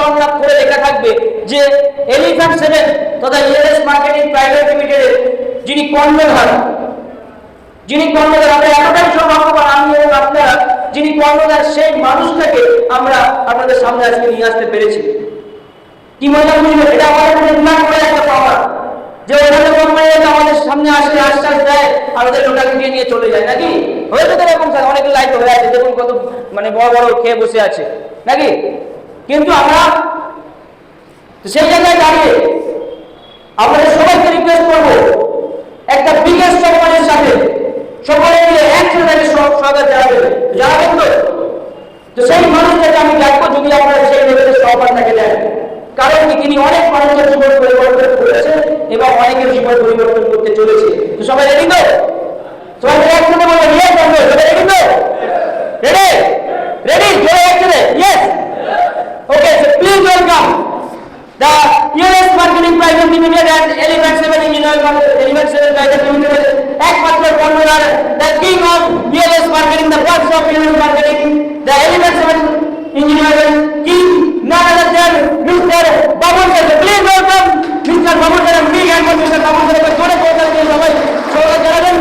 সংলাপ করে লেখা থাকবে যে এলিফ্যান্ট সেভেন তথা ইএলএস মার্কেটিং প্রাইভেট লিমিটেডের যিনি কর্ণধার যিনি কর্ণধার, আমরা এতটাই সৌভাগ্যবান আমি এবং আপনারা, যিনি কর্ণধার সেই মানুষটাকে আমরা আপনাদের সামনে আজকে নিয়ে আসতে পেরেছি। কি মজা বুঝবে এটা আমাদের নির্মাণ করে একটা পাওয়ার। যে ওখানে কোম্পানিটা আমাদের সামনে আসে, আশ্বাস দেয় আর ওদের ওটাকে দিয়ে নিয়ে চলে যায়, নাকি? হয়েছে তো এরকম, স্যার, অনেক লাইট হয়ে আছে, দেখুন কত মানে বড় বড় খেয়ে বসে আছে, নাকি? কিন্তু আমরা সেই জায়গায় দাঁড়িয়ে আমাদের সবাইকে রিকোয়েস্ট করব, একটা বিগেস্ট কোম্পানির সাথে সকলে মিলে একসাথে স্বাগত জানাবেন জানাবেন তো? তো সেই মানুষটাকে আমি ডাকবো, যদি আপনারা সেই লেভেলের সহপাঠটাকে দেন। কারণ কি, তিনি অনেক মানুষের জীবন পরিবর্তন করেছে এবং অনেকের জীবন পরিবর্তন করতে চলেছে। তো সবাই রেডি তো? সবাই একসাথে বলব ইয়েস বলব সবাই রেডি তো? রেডি রেডি জোরে একসাথে yes okay so please welcome the ELS Marketing Private Limited and Elephant Seven Engineering Elephant Seven Private Limited একমাত্র কর্ণধার the king of ELS Marketing the first of ELS Marketing the Elephant Seven Engineering king none other than Mr. Babur sir please welcome Mr. Babur sir big hand for Mr. Babur sir কে জোরে করতে দিয়ে সবাই সবাই জানাবেন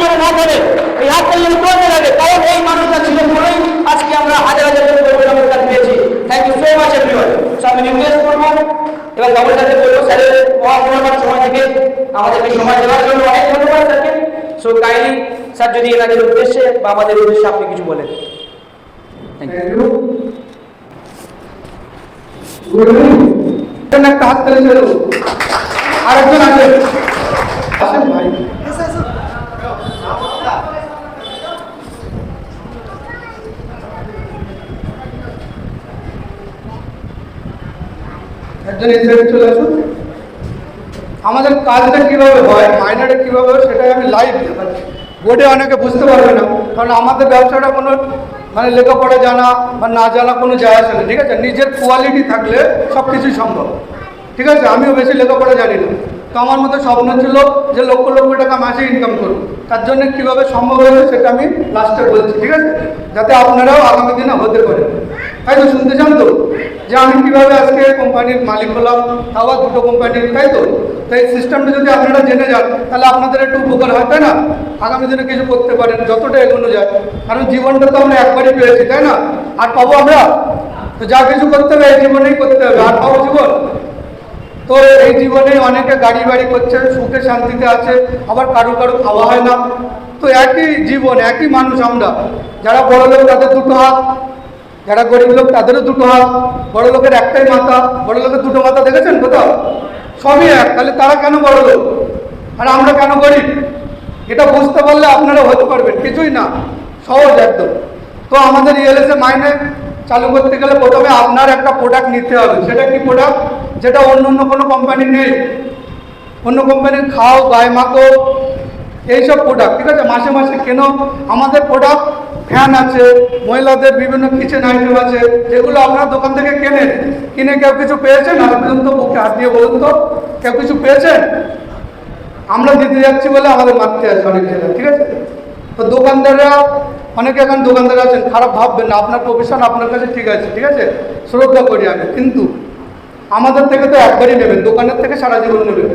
যেন না ধরে এই হাত যেন করতে লাগে কারণ এই মানুষটা ছিলেন বলেই আজকে আমরা হাজার হাজার জন কর্মী কাজ পেয়েছি thank you so much everyone so আমি রিকোয়েস্ট করব এবং বাবুর সাথে বলব স্যারের মহামূল্যবান সময় থেকে আমাদেরকে সময় দেওয়ার জন্য অনেক ধন্যবাদ স্যারকে। সো কাইন্ডলি স্যার যদি এনাদের উদ্দেশ্যে বা আমাদের উদ্দেশ্যে আপনি কিছু বলেন। থ্যাংক ইউ একটা হাত তালি ছেড়ে দেবো। আরেকজন আছে। আসেন ভাই। একজন এই চলে আসুন। আমাদের কাজটা কীভাবে হয় মাইনারে কীভাবে হয়, সেটাই আমি লাইভ দেখাচ্ছি। বোর্ডে অনেকে বুঝতে পারবে না, কারণ আমাদের ব্যবসাটা কোনো মানে লেখাপড়া জানা বা না জানা কোনো যায় আসে না, ঠিক আছে? নিজের কোয়ালিটি থাকলে সব কিছুই সম্ভব। ঠিক আছে? আমিও বেশি লেখাপড়া জানি না। তো আমার মতো স্বপ্ন ছিল যে লক্ষ লক্ষ টাকা মাসে ইনকাম করব তার জন্য কীভাবে সম্ভব হয়েছে সেটা আমি লাস্টে বলছি, ঠিক আছে? যাতে আপনারাও আগামী দিনে হতে পারেন। তাই তো শুনতে চান তো? যে আমি কীভাবে আজকে কোম্পানির মালিক হলাম আবার দুটো কোম্পানির তাই তো? তো এই সিস্টেমটা যদি আপনারা জেনে যান, তাহলে আপনাদের একটু উপকার হয়, তাই না? আগামী দিনে কিছু করতে পারেন, যতটা এগোনো যায়। কারণ জীবনটা তো আমরা একবারই পেয়েছি, তাই না? আর পাবো আমরা? তো যা কিছু করতে হবে, এই জীবনেই করতে হবে। আর পাবো জীবন? তো এই জীবনে অনেকে গাড়ি বাড়ি করছে, সুখে শান্তিতে আছে, আবার কারও কারও খাওয়া হয় না। তো একই জীবন, একই মানুষ আমরা। যারা বড় লোক তাদের দুটো হাত। যারা গরিব লোক, তাদেরও দুটো হাত। বড় লোকের একটাই মাথা, বড় লোকের দুটো মাথা দেখেছেন কোথাও? সবই এক। তাহলে তারা কেন বড় লোক? আর আমরা কেন গরিব? এটা বুঝতে পারলে আপনারা হতে পারবেন। কিছুই না। সহজ একদম। তো আমাদের ইএলএসএ মাইনে চালু করতে গেলে প্রথমে আপনার একটা প্রোডাক্ট নিতে হবে। সেটা কি প্রোডাক্ট যেটা অন্য অন্য কোনো কোম্পানি নেই। অন্য কোম্পানির খাও, গায়ে মাখো, এইসব প্রোডাক্ট ঠিক আছে? মাসে মাসে কেন? আমাদের প্রোডাক্ট ফ্যান আছে, মহিলাদের বিভিন্ন কিচেন আইটেম আছে, যেগুলো আপনার দোকান থেকে কেনেন কিনে কেউ কিছু পেয়েছেন? আজ পর্যন্ত বুকে হাত দিয়ে বলুন তো, কেউ কিছু পেয়েছেন? আমরা দিতে যাচ্ছি বলে আমাদের মারতে আছে অনেক জায়গায় ঠিক আছে? তো দোকানদাররা, অনেকে এখন দোকানদার আছেন, খারাপ ভাববেন না, আপনার প্রফেশন আপনার কাছে ঠিক আছে ঠিক আছে? শ্রদ্ধা করি আমি, কিন্তু আমাদের থেকে তো একবারই নেবেন, দোকানের থেকে সারা জীবন নেবেন।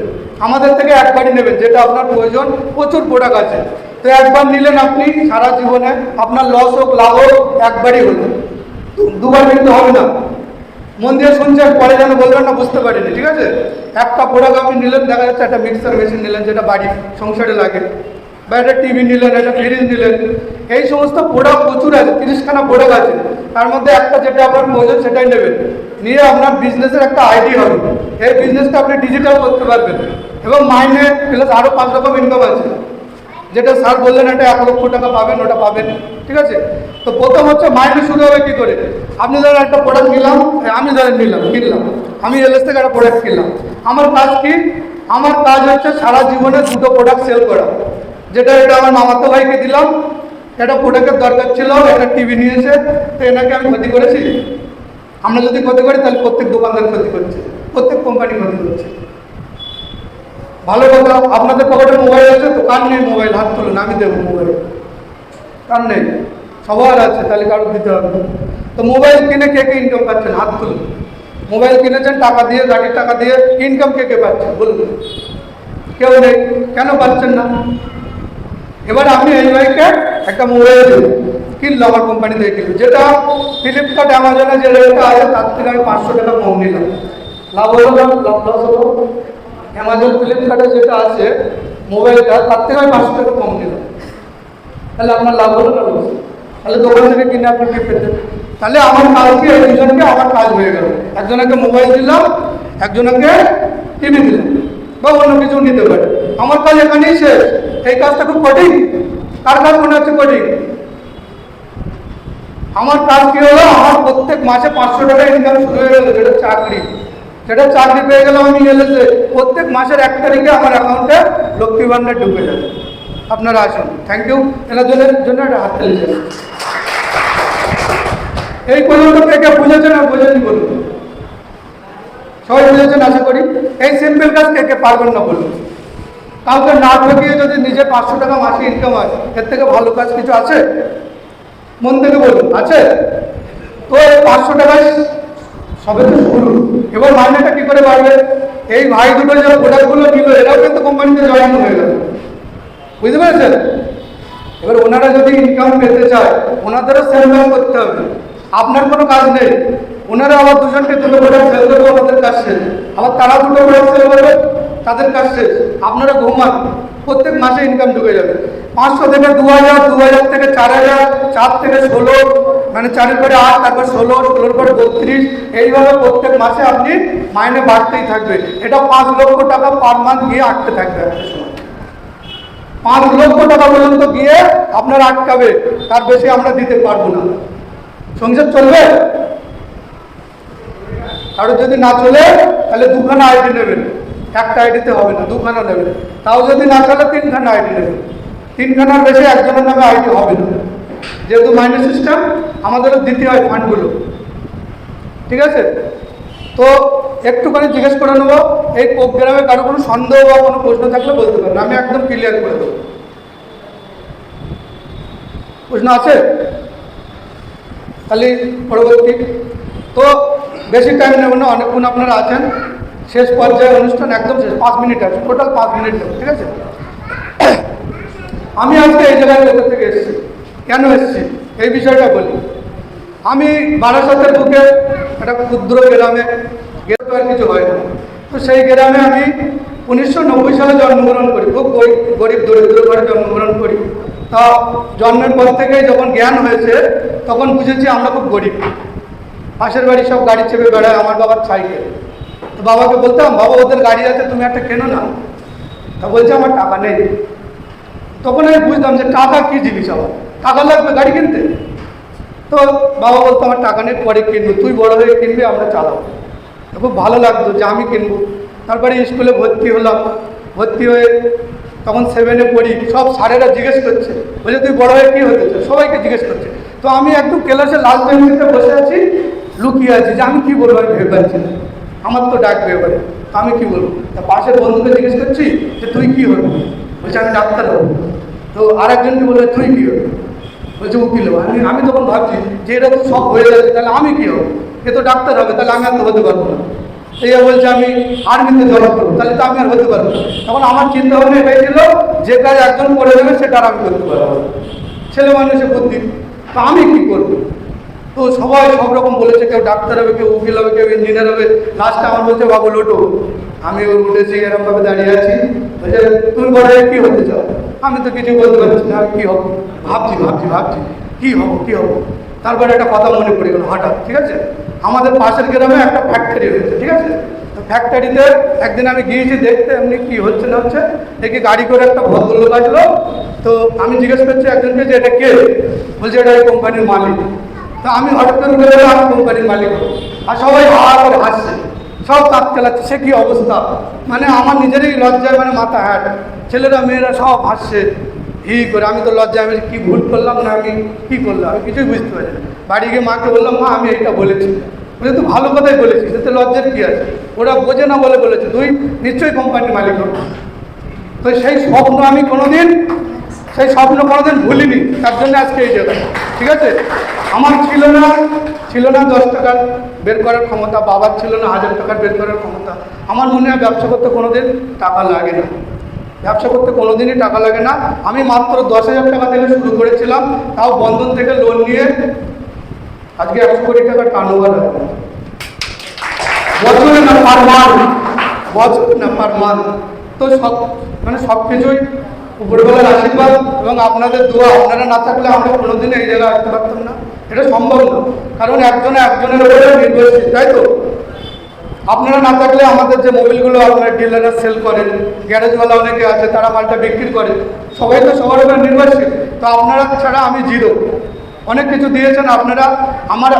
আমাদের থেকে একবারই নেবেন, যেটা আপনার প্রয়োজন, প্রচুর প্রোডাক্ট আছে। তো একবার নিলেন আপনি সারা জীবনে, আপনার লস হোক, লাভ হোক, একবারই হলো। দুবার কিন্তু হবে না। মন দিয়ে শুনছেন, পরে যেন বলবেন না, বুঝতে পারিনি, ঠিক আছে? একটা প্রোডাক্ট আপনি নিলেন, দেখা যাচ্ছে একটা মিক্সার মেশিন নিলেন, যেটা বাড়ি সংসারে লাগে। বা একটা টিভি নিলেন, একটা ফ্রিজ নিলেন। এই সমস্ত প্রোডাক্ট প্রচুর আছে, তিরিশখানা প্রোডাক্ট আছে। তার মধ্যে একটা যেটা আপনার প্রয়োজন, সেটাই নেবেন। নিয়ে আপনার বিজনেসের একটা আইডি হবে। এই বিজনেসটা আপনি ডিজিটাল করতে পারবেন। এবং মাইনে প্লাস আরও পাঁচ রকম ইনকাম আছে। যেটা স্যার বললেন এটা এক লক্ষ টাকা পাবেন, ওটা পাবেন। ঠিক আছে? তো প্রথম হচ্ছে মাইনে শুরু হবে কি করে? আপনি ধরেন একটা প্রোডাক্ট নিলাম আমি ধরেন নিলাম, কিনলাম। আমি এলএস থেকে একটা প্রোডাক্ট কিনলাম। আমার কাজ কি? আমার কাজ হচ্ছে সারা জীবনে দুটো প্রোডাক্ট সেল করা। যেটা এটা আমার মামাতো ভাইকে দিলাম, একটা প্রোডাক্টের দরকার ছিল, একটা টিভি নিয়েছে তো এনাকে আমি ক্ষতি করেছি? আমরা যদি ক্ষতি করি, তাহলে প্রত্যেক দোকানদার ক্ষতি করছে, প্রত্যেক কোম্পানি ক্ষতি করছে। ভালো কথা, আপনাদের পকেটে মোবাইল আছে তো? কার নেই মোবাইল? হাত তুলুন, আমি দেবো মোবাইল। কার নেই? সবার আছে, তাহলে কারোর দিতে হবে। তো মোবাইল কিনে কে কে ইনকাম পাচ্ছেন? হাত তুলুন। মোবাইল কিনেছেন, টাকা দিয়ে, গাড়ির টাকা দিয়ে ইনকাম কে কে পাচ্ছেন? বলুন। কেউ নেই, কেন পাচ্ছেন না? এবার আমি এই ভাইকে একটা মোবাইল কিনলো আমার কোম্পানি থেকে কিনলো। যেটা ফ্লিপকার্ট অ্যামাজনে যে রেটটা আছে, তার থেকে আমি পাঁচশো টাকা কম নিলাম। লাভ হলো লস হলো? অ্যামাজন ফ্লিপকার্টে যেটা আছে, মোবাইলটা, তার থেকে আমি পাঁচশো টাকা কম নিলাম। তাহলে আপনার লাভ হলো না? তাহলে দোকান থেকে কিনে আপনি কি পেতেন। তাহলে আমার কাজকে দুজনকে আমার কাজ হয়ে গেল। একজনকে মোবাইল দিলাম, একজনকে টিভি দিলাম, বা অন্য কিছু নিতে পারে। আমার কাজ এখানেই শেষ। এই কাজটা খুব কঠিন। কার কাজ মনে হচ্ছে কঠিন? আমার কাজ কি হলো? আমার প্রত্যেক মাসে পাঁচশো টাকা ইনকাম শুরু হয়ে গেল, যেটা চাকরি। যেটা চাকরি পেয়ে গেলাম আমি এলএসে প্রত্যেক মাসের এক তারিখে আমার অ্যাকাউন্টে লক্ষ্মী ভান্ডার ঢুকে যাবে। আপনারা আসুন। থ্যাংক ইউ এনার জন্য জন্য একটা হাত তালি। এই পর্যন্ত কে কে বুঝেছেন আর বোঝেনি বলুন। সবাই বুঝেছেন আশা করি? এই সিম্পল কাজ কে কে পারবেন না বলুন। কাউকে না ঠকিয়ে যদি নিজে পাঁচশো টাকা মাসে ইনকাম হয়, এর থেকে ভালো কাজ কিছু আছে? মন থেকে বলুন। আছে? তো এই পাঁচশো টাকায় সবে তো শুরু। এবার মাইনেটা কি করে বাড়বে? এই ভাই দুটো যে প্রোডাক্টগুলো নিল এরাও কিন্তু কোম্পানিতে জয়েন হয়ে গেল। বুঝতে পেরেছেন? এবার ওনারা যদি ইনকাম পেতে চায়, ওনাদেরও সেল ডাউন করতে হবে। আপনার কোনো কাজ নেই। ওনারা আবার দুজনকে দুটো প্রোডাক্ট সেল করবে, ওনাদের কাজ শেষ। আবার তারা দুটো প্রোডাক্ট সেল করবে, তাদের কাজ শেষ। আপনারা ঘুমান। প্রত্যেক মাসে ইনকাম ঢুকে যাবে। পাঁচশো থেকে দু হাজার দু হাজার থেকে চার হাজার চার থেকে ষোলো মানে চারের পরে আট, তারপর ষোলো, ষোলোর পরে বত্রিশ, এইভাবে প্রত্যেক মাসে আপনি মাইনে বাড়তেই থাকবে। এটা পাঁচ লক্ষ টাকা পার মান্থ গিয়ে আটকে থাকবে পাঁচ লক্ষ টাকা পর্যন্ত গিয়ে আপনার আটকাবে, তার বেশি আমরা দিতে পারব না। সংসার চলবে? কারও যদি না চলে, তাহলে দুখানা আইডি নেবেন। একটা আইডিতে হবে না, দুখানা নেবেন। তাও যদি না চলে, তিনখানা আইডি নেবেন। তিনখানার বেশি একজনের নামে আইডি হবে না। যেহেতু মাইনাস সিস্টেম, আমাদেরও দিতে হয় ফান্ডগুলো। ঠিক আছে? তো একটুখানি জিজ্ঞেস করে নেব, এই প্রোগ্রামে কারও কোনো সন্দেহ বা কোনো প্রশ্ন থাকলে বলতে পারেন আমি একদম ক্লিয়ার করে দেবো। প্রশ্ন আছে? তাহলে পরবর্তী। তো বেশি টাইম নেব না, অনেকক্ষণ আপনারা আছেন। শেষ পর্যায়ে অনুষ্ঠান একদম শেষ, পাঁচ মিনিট আছে টোটাল পাঁচ মিনিট ঠিক আছে? আমি আজকে এই জায়গায় থেকে এসেছি। কেন এসেছি? এই বিষয়টা বলি। আমি বারাসাতের বুকে একটা ক্ষুদ্র গ্রামে, গেলে তো আর কিছু হয় না। তো সেই গ্রামে আমি উনিশশো নব্বই সালে জন্মগ্রহণ করি। খুব গরিব দরিদ্র ঘরে জন্মগ্রহণ করি। তা জন্মের পর থেকেই যখন জ্ঞান হয়েছে, তখন বুঝেছি আমরা খুব গরিব। পাশের বাড়ি সব গাড়ি চেপে বেড়ায়, আমার বাবার সাইকেল। তো বাবাকে বলতাম, বাবা, ওদের গাড়ি আছে, তুমি একটা কেনো না? তা বলছে, আমার টাকা নেই। তখন আমি বুঝতাম যে টাকা কী জিনিস আবার। টাকা লাগবে, গাড়ি কিনতে। তো বাবা বলতো, আমার টাকা নেই, পরে কিনবো। তুই বড় হয়ে কিনবি, আমরা চালাবো। খুব ভালো লাগতো যে আমি কিনবো। তারপরে স্কুলে ভর্তি হলাম। ভর্তি হয়ে তখন সেভেনে পড়ি। সব স্যারেরা জিজ্ঞেস করছে, বলছে, তুই বড় হয়ে কী হতে চাস? সবাইকে জিজ্ঞেস করছে। তো আমি একদম ক্লাসে লাস্ট বেঞ্চিতে বসে আছি, লুকিয়ে আছি যে আমি কী বলব, আমি ভেবে পাচ্ছি না। আমার তো ডাকবে এবারে তো আমি কী বলব? তা পাশের বন্ধুকে জিজ্ঞেস করছি যে, তুই কী হবি? বলছে, আমি ডাক্তার হব। তো আর একজনকে বলে তুই কী হবি? বলছে, উকিল আমি আমি তখন ভাবছি যে এটা তো সব হয়ে যাবে, তাহলে আমি কী হব? এ তো ডাক্তার হবে, তাহলে আমি আর তো হতে পারব না। এই বলছে, আমি আর্মিতে জব করব, তাহলে তো আমি আর হতে পারব তখন আমার চিন্তা ভাবনা এটাই ছিল যে কাজ একজন করে দেবে সেটা আর আমি করতে পারব। ছেলে মানুষের বুদ্ধি, তো আমি কী করব? তো সবাই সব রকম বলেছে, কেউ ডাক্তার হবে, কেউ উকিল হবে, কেউ ইঞ্জিনিয়ার হবে। লাস্টে আমার বলছে, বাবু, লোটো। আমি ওর উঠেছি এরকমভাবে দাঁড়িয়ে আছি। বলছে, তুমি হয়ে কী হতে চাও? আমি তো কিছু বলতে পারছি না কী হব? ভাবছি ভাবছি ভাবছি। কী হব কী হব? তারপরে একটা কথা মনে পড়ে গেল হঠাৎ, ঠিক আছে? আমাদের পাশের গ্রামে একটা ফ্যাক্টরি হয়েছে, ঠিক আছে? ফ্যাক্টরিতে একদিন আমি গিয়েছি, দেখতে এমনি কি হচ্ছে না হচ্ছে, দেখি গাড়ি করে একটা ভদ্রলোক আসলো। তো আমি জিজ্ঞেস করছি একজনকে যে, এটা কে? বলছে, এটা এই কোম্পানির মালিক। তো আমি হঠাৎ করে বলে দিলাম, কোম্পানির মালিক। আর সবাই হা করে হাসছে। সব কাজ চালাচ্ছে সে কি অবস্থা? মানে আমার নিজেরই লজ্জায় মানে মাথা হ্যাট। ছেলেরা মেয়েরা সব হাসছে হি করে। আমি তো লজ্জায় আমি কি ভুল করলাম না আমি কি করলাম? আমি কিছুই বুঝতে পারি বাড়ি গিয়ে মাকে বললাম মা আমি এটা বলেছি। বলে তো ভালো কথাই বলেছিস এতে লজ্জার কী আছে? ওরা বোঝে না বলে বলেছে তুই নিশ্চয়ই কোম্পানির মালিক তো সেই স্বপ্ন আমি কোনোদিন সেই স্বপ্ন কোনোদিন ভুলিনি, তার জন্য আজকে এই জায়গায়। ঠিক আছে? আমার ছিল না ছিল না দশ টাকার বের করার ক্ষমতা, বাবার ছিল না হাজার টাকার বের করার ক্ষমতা। আমার মনে হয় ব্যবসা করতে কোনোদিন টাকা লাগে না। ব্যবসা করতে কোনোদিনই টাকা লাগে না। আমি মাত্র দশ হাজার টাকা থেকে শুরু করেছিলাম, তাও বন্ধন থেকে লোন নিয়ে আজকে একশো কোটি টাকা টার্ন ওভার বছরে না পার মান্থ বছর না মান্থ তো সব মানে সব কিছুই উপরবেলার আশীর্বাদ এবং আপনাদের দোয়া, আপনারা না থাকলে আমরা কোনোদিন এই জায়গায় আসতে পারতাম না। এটা সম্ভব না, কারণ একজনে একজনের উপরে নির্ভরশীল, তাই তো? আপনারা না থাকলে আমাদের যে মোবিলগুলো আপনারা ডিলাররা সেল করেন, গ্যারেজওয়ালা অনেকে আছে, তারা মালটা বিক্রি করে, সবাই তো সবার উপরে নির্ভরশীল। তো আপনারা ছাড়া আমি জিরো অনেক কিছু দিয়েছেন আপনারা, আমার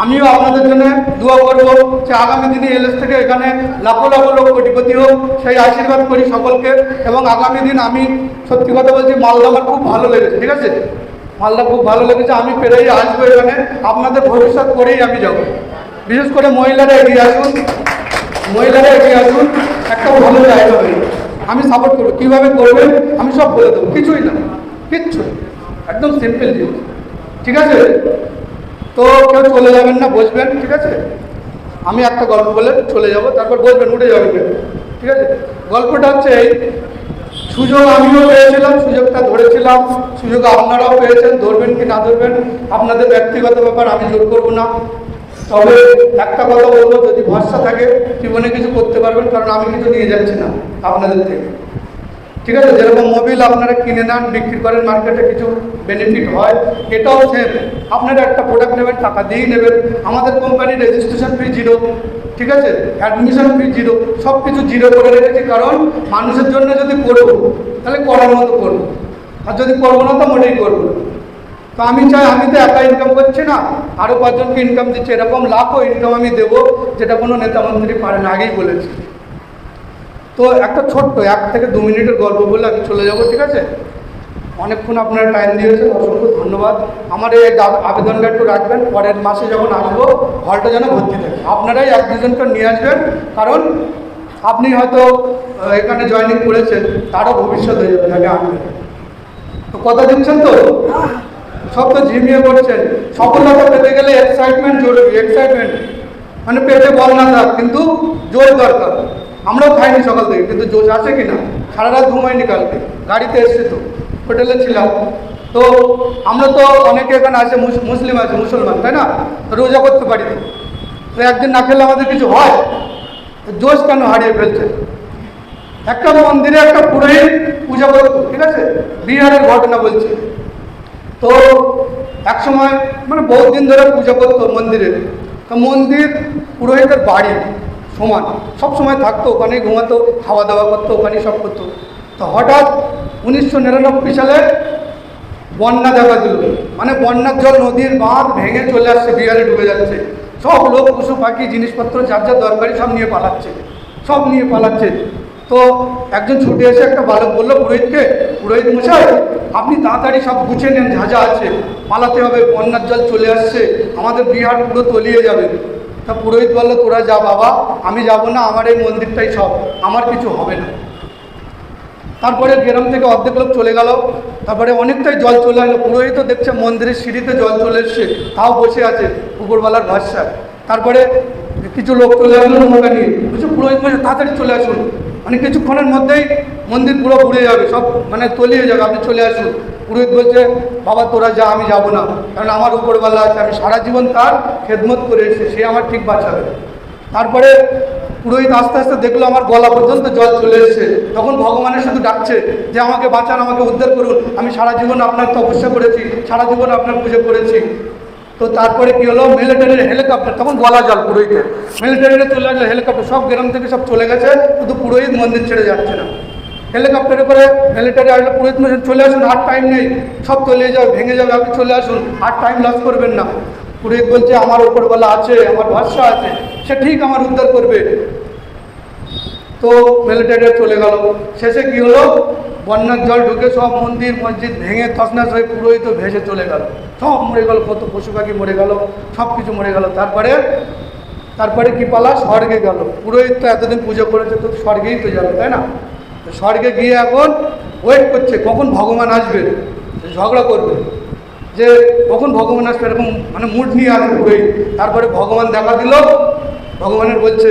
আমিও আপনাদের জন্য দোয়া করব যে আগামী দিনে এলএস থেকে এখানে লাখো লাখো লোক কোটিপতি হোক, সেই আশীর্বাদ করি সকলকে এবং আগামী দিন আমি সত্যি কথা বলছি, মালদা আমার খুব ভালো লেগেছে, ঠিক আছে? মালদা খুব ভালো লেগেছে, আমি পেরেই আসব এখানে, আপনাদের ভবিষ্যৎ করেই আমি যাব। বিশেষ করে মহিলারা এগিয়ে আসুন, মহিলারা এগিয়ে আসুন, একটা ভালো জায়গা হয়ে আমি সাপোর্ট করব। কীভাবে করবেন, আমি সব বলে দেবো। কিছুই না, কিচ্ছু একদম সিম্পল জিনিস। ঠিক আছে? তো কেউ চলে যাবেন না, বসবেন, ঠিক আছে? আমি একটা গল্প বলে চলে যাব, তারপর বসবেন, উঠে যাবেন। ঠিক আছে? গল্পটা হচ্ছে এই, সুযোগ আমিও পেয়েছিলাম, সুযোগটা ধরেছিলাম, সুযোগ আপনারাও পেয়েছেন, ধরবেন কি না ধরবেন, আপনাদের ব্যক্তিগত ব্যাপার আমি জোর করব না। তবে একটা কথা বলব, যদি ভরসা থাকে, জীবনে কিছু করতে পারবেন, কারণ আমি কিছু নিয়ে যাচ্ছি না আপনাদের থেকে। ঠিক আছে, যেরকম মোবিল আপনারা কিনে নেন, বিক্রি করেন মার্কেটে কিছু বেনিফিট হয়, এটাও সেম আপনারা একটা প্রোডাক্ট নেবেন, টাকা দিয়েই নেবেন। আমাদের কোম্পানির রেজিস্ট্রেশন ফি জিরো ঠিক আছে? অ্যাডমিশন ফি জিরো সব কিছু জিরো করে রেখেছি, কারণ মানুষের জন্য যদি করব, তাহলে করার মতো করব। আর যদি করব না, তো মোটেই করব তো আমি চাই, আমি তো একা ইনকাম করছি না। আরও পাঁচজনকে ইনকাম দিচ্ছি, এরকম লাখও ইনকাম আমি দেবো, যেটা কোনো নেতা মন্ত্রী পারে না, আগেই বলেছি। তো একটা ছোট্ট, এক থেকে দু মিনিটের গল্প বলে আমি চলে যাব, ঠিক আছে? অনেকক্ষণ আপনারা টাইম দিয়েছেন অসংখ্য ধন্যবাদ। আমার এই আবেদনটা একটু রাখবেন, পরের মাসে যখন আসব হলটা যেন ভর্তি থাকে। আপনারাই এক দুজনকে নিয়ে আসবেন, কারণ আপনি হয়তো এখানে জয়েনিং করেছেন, তারও ভবিষ্যৎ হয়ে যাবে যাকে আনবেন তো কথা দিচ্ছেন তো? সব তো ঝিমিয়ে পড়ছেন। সফলতা পেতে গেলে এক্সাইটমেন্ট জরুরি এক্সাইটমেন্ট মানে পেটে বল না থাক, কিন্তু জোর দরকার। আমরাও খাইনি সকাল থেকে, কিন্তু জোশ আছে কি না সারা রাত ঘুমাইনি কালকে। গাড়িতে এসছে তো, হোটেলে ছিলাম। তো আমরা তো অনেকে এখানে আছে, মুস- মুসলিম আছে, মুসলমান, তাই না? রোজা করতে পারি তো একদিন না খেলে আমাদের কিছু হয়? জোশ কেন হারিয়ে ফেলছে? একটা মন্দিরে একটা পুরোহিত পূজা করতো, ঠিক আছে? বিহারের ঘটনা বলছি। তো এক সময় মানে বহুদিন ধরে পূজা করতো মন্দিরে। তো মন্দির পুরোহিতের বাড়ি। সমান। সব সময় থাকতো, ওখানেই ঘুমাতো, খাওয়া দাওয়া করতো, ওখানেই সব করতো। তো হঠাৎ উনিশশো নিরানব্বই সালে বন্যা দেখা দিল। মানে বন্যার জল নদীর বাঁধ ভেঙে চলে আসছে, বিহারে ডুবে যাচ্ছে। সব লোক, পশু, পাখি, জিনিসপত্র, যার যার দরকারি সব নিয়ে পালাচ্ছে। সব নিয়ে পালাচ্ছে। তো একজন ছুটে এসে একটা বালক বলল, পুরোহিতকে, পুরোহিত মশাই, আপনি তাড়াতাড়ি সব গুছিয়ে নেন, যা যা আছে। পালাতে হবে, বন্যার জল চলে আসছে। আমাদের বিহার পুরো তলিয়ে যাবে। তা পুরোহিত বলল, তোরা যা বাবা, আমি যাব না, আমার এই মন্দিরটাই সব, আমার কিছু হবে না। তারপরে গ্রাম থেকে অর্ধেক লোক চলে গেল। তারপরে অনেকটাই জল চলে আসলো। পুরোহিত দেখছে মন্দিরের সিঁড়িতে জল চলে এসছে, তাও বসে আছে উপরবেলার ভরসা তারপরে কিছু লোক চলে আসলো নৌকা নিয়ে। বলছে, পুরোহিত বলছে তাড়াতাড়ি চলে আসুন। মানে কিছুক্ষণের মধ্যেই মন্দির পুরো ঘুরে যাবে, সব মানে তলিয়ে যাবে, আপনি চলে আসুন। পুরোহিত বলছে, বাবা, তোরা যা, আমি যাব না। কারণ আমার উপরবেলা আছে, আমি সারা জীবন তার খেদমত করে এসেছি, সে আমার ঠিক বাঁচাবে। তারপরে পুরোহিত আস্তে আস্তে দেখল আমার গলা পর্যন্ত জল চলে এসেছে। তখন ভগবানের শুধু ডাকছে যে, আমাকে বাঁচান, আমাকে উদ্ধার করুন। আমি সারা জীবন আপনার তপস্যা করেছি, সারা জীবন আপনার পুজো করেছি। তো তারপরে কী হলো? মিলিটারির হেলিকপ্টার তখন গলা জল পুরোহিতের। মিলিটারিতে চলে আসলো হেলিকপ্টার সব গ্রাম থেকে সব চলে গেছে। শুধু পুরোহিত মন্দির ছেড়ে যাচ্ছে না। হেলিকপ্টারে করে মিলিটারি আসলে পুরোহিত মশাই চলে আসুন, আর টাইম নেই। সব তলিয়ে যাবে, ভেঙে যাবে, আপনি চলে আসুন। আর টাইম লস করবেন না। পুরোহিত বলছে, আমার উপরবেলা আছে, আমার ভরসা আছে, সে ঠিক আমার উদ্ধার করবে। তো মিলিটারি চলে গেল। শেষে কি হলো? বন্যার জল ঢুকে সব মন্দির, মসজিদ ভেঙে তসনাস হয়ে পুরোহিত ভেসে চলে গেল। সব মরে গেল, কত পশু পাখি মরে গেল, সব কিছু মরে গেল। তারপরে তারপরে কি পালা? স্বর্গে গেল। পুরোহিত তো এতদিন পুজো করেছে, তো স্বর্গেই তো যাবে, তাই না? স্বর্গে গিয়ে এখন ওয়েট করছে, কখন ভগবান আসবে? ঝগড়া করবে। যে কখন ভগবান আসবে, এরকম মানে মুড নিয়ে আসবে তারপরে ভগবান দেখা দিল, ভগবানের বলছে,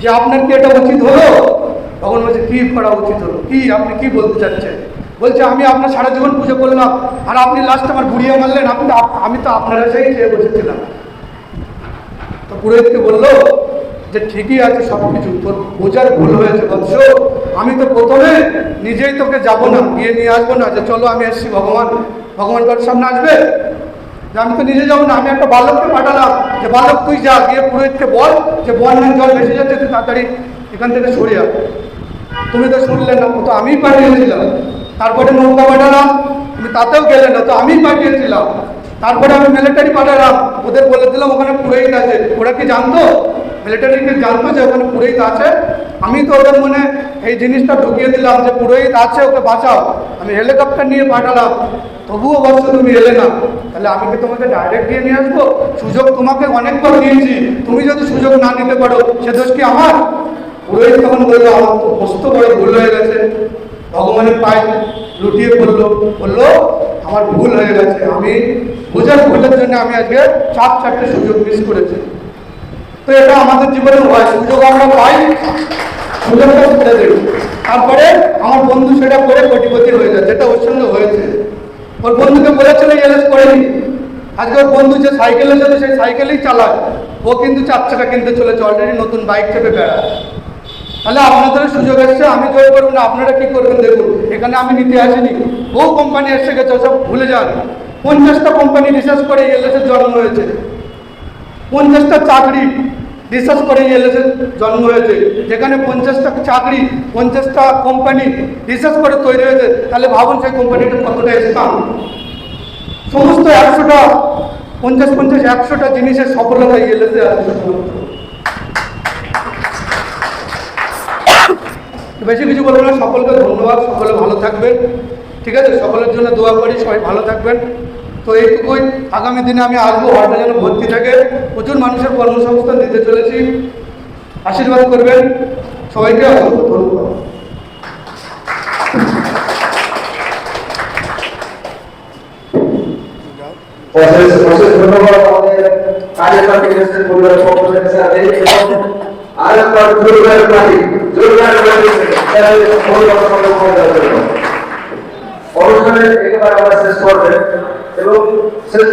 যে আপনার কি এটা উচিত হলো? ভগবান বলছে, কী করা উচিত হলো? কী, আপনি কি বলতে চাচ্ছেন? বলছে, আমি আপনার সারা জীবন পুজো করলাম, আর আপনি লাস্ট আমার বুড়িয়ে মারলেন, আপনি আমি তো আপনার এসেই খেয়ে বসেছিলাম। তো পুরোহিতকে বলল যে ঠিকই আছে সব কিছু তোর বোঝার ভুল হয়েছে, বৎস। আমি তো প্রথমে নিজেই তোকে যাব না, গিয়ে নিয়ে আসব না, যে চলো আমি এসছি ভগবান ভগবান তোর সামনে আসবে। যে আমি তো নিজে যাব না, আমি একটা বালককে পাঠালাম, যে বালক তুই যা, গিয়ে পুরোহিতকে বল, যে বন্যার জল ভেসে যাচ্ছে, তুই তাড়াতাড়ি এখান থেকে সরে যা তুমি তো শুনলে না তো আমিই পাঠিয়েছিলাম। তারপরে নৌকা পাঠালাম, তুমি তাতেও গেলে না, তো আমিই পাঠিয়েছিলাম। তারপরে আমি মিলিটারি পাঠালাম, ওদের বলে দিলাম, ওখানে পুরোহিত আছে, ওরা কি জানতো? মিলিটারিকে জানতো যে ওখানে পুরোহিত আছে, আমি তো ওদের মনে এই জিনিসটা ঢুকিয়ে দিলাম যে পুরোহিত আছে, ওকে বাঁচাও। আমি হেলিকপ্টার নিয়ে পাঠালাম। তবুও অবশ্য তুমি এলে না। তাহলে আমি কি তোমাকে ডাইরেক্ট দিয়ে নিয়ে আসব? সুযোগ তোমাকে অনেকবার দিয়েছি। তুমি যদি সুযোগ না নিতে পারো, সে দোষ কি আমার? পুরোহিত তখন বলল, আমার তো মস্ত বড় ভুল হয়ে গেছে। ভগবানের পায়ে লুটিয়ে পড়ল। বলল, আমার ভুল হয়ে গেছে। আমি বোঝার ভুলের জন্য আমি আজকে চার চারটে সুযোগ মিস করেছি। তো এটা আমাদের জীবনে হয়, সুযোগ আমরা পাই। সুযোগটা ছেড়ে দেব। তারপরে আমার বন্ধু সেটা করে কোটিপতি হয়ে যায়, যেটা ওর সঙ্গে হয়েছে। ওর বন্ধুকে বলেছিল এলএস করেনি আজকে ওর বন্ধু যে সাইকেলে চলে, সেই সাইকেলেই চালায় ও কিন্তু চার চাকা কিনতে চলেছে অলরেডি নতুন বাইক চেপে বেড়ায়। তাহলে আপনাদের সুযোগ এসছে, আমি জয় করব না, আপনারা কি করবেন দেখুন। এখানে আমি নিতে আসিনি। বহু কোম্পানি এসে গেছে সব ভুলে যান। পঞ্চাশটা কোম্পানি রিসার্চ করে এলএসের জন্ম হয়েছে। পঞ্চাশটা চাকরি রিসার্চ করে এলএসের জন্ম হয়েছে। যেখানে পঞ্চাশটা চাকরি, পঞ্চাশটা কোম্পানি রিসার্চ করে তৈরি হয়েছে, তাহলে ভাবুন সেই কোম্পানিটা কতটা স্থান সমস্ত একশোটা, পঞ্চাশ পঞ্চাশ, একশোটা জিনিসের সফলতা এলএসে বেশি কিছু বলব না, সকলকে ধন্যবাদ, সকলে ভালো থাকবেন। ঠিক আছে? সকলের জন্য দোয়া করি, সবাই ভালো থাকবেন। তো এইটুকুই। আগামী দিনে আমি আসব হলটা যেন ভর্তি থাকে। প্রচুর মানুষের কর্মসংস্থান দিতে চলেছি। আশীর্বাদ করবেন। সবাইকে অসংখ্য ধন্যবাদ। জোরদার প্রার্থী অনুষ্ঠানের একেবারে আমরা শেষ করবেন এবং শেষ